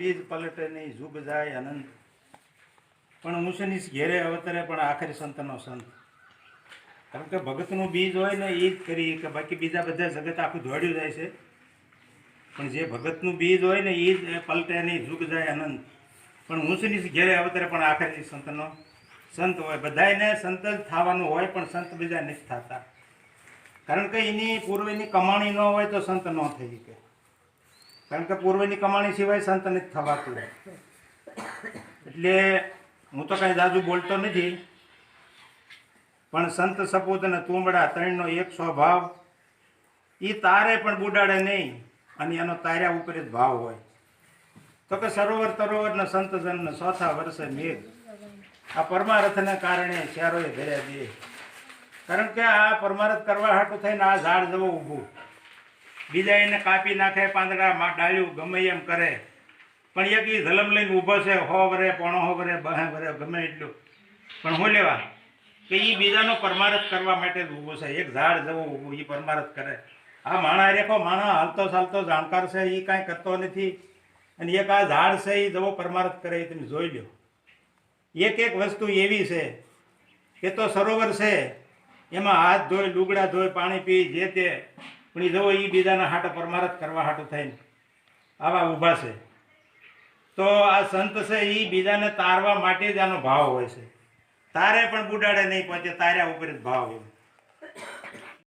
બીજ પલટે નહીં જુગ જાય આનંદ પણ મુસનીસ ઘેરે અવતરે પણ આખરી સંતનો સંત. કારણ કે ભગતનું બીજ હોય ને એ જ કરી કે બાકી બીજા બધા જગત આખું દોડ્યું જાય છે. પણ જે ભગતનું બીજ હોય ને એ જ પલટે નહીં જુગ જાય આનંદ પણ મુસનીસ ઘેરે અવતરે પણ આખરી સંતનો સંત હોય. બધાને સંત જ થવાનું હોય, પણ સંત બીજા નથી થતા. કારણ કે એની પૂર્વની કમાણી ન હોય તો સંત ન થઈ શકે. કારણ કે પૂર્વની કમાણી સિવાય સંત નથી થવાતું. એટલે હું તો કાંઈ દાદુ બોલતો નથી. પણ સંત સપૂત અને તુંબડા ત્રણનો એક સ્વભાવ એ તારે પણ બુડાડે નહીં અને એનો તાર્યા ઉપર જ ભાવ હોય. તો કે સરોવર તરોવર ને સંત જન ચોથા વર્ષે મેઘ. આ પરમારથને કારણે શેરોએ ધર્યા દે કારણ કે આ પરમારથ કરવા હાટું થઈને આ ઝાડ જવો ઊભું. બીજા એને કાપી નાખે, પાંદડા ડાળ્યું, ગમે એમ કરે. પણ એક એ ધલમ લઈને ઊભો છે, હો વરે, પોણો હો વરે, બહે વરે, ગમે એટલું. પણ હું લેવા? કે એ બીજાનો પરમારથ કરવા માટે જ ઊભો છે. એક ઝાડ જવો ઊભો એ પરમારથ કરે. આ માણા રેખો માણા હાલતો ચાલતો જાણકાર છે એ કાંઈ કરતો નથી. અને એક આ ઝાડ છે એ જવો પરમારથ કરે એ તમે જોઈ લો એક એક વસ્તુ એવી છે કે તો સરોવર છે, એમાં હાથ ધોઈ, લુગડા ધોઈ, પાણી પી, જે તે પણ એ જવો એ બીજાના હાટો પરમારથ કરવા હાટું થઈને આવા ઊભા છે. તો આ સંત છે એ બીજાને તારવા માટે જ આનો ભાવ હોય છે. તારે પણ બુડાડે નહીં પહોંચે, તાર્યા ઉપર જ ભાવ એમ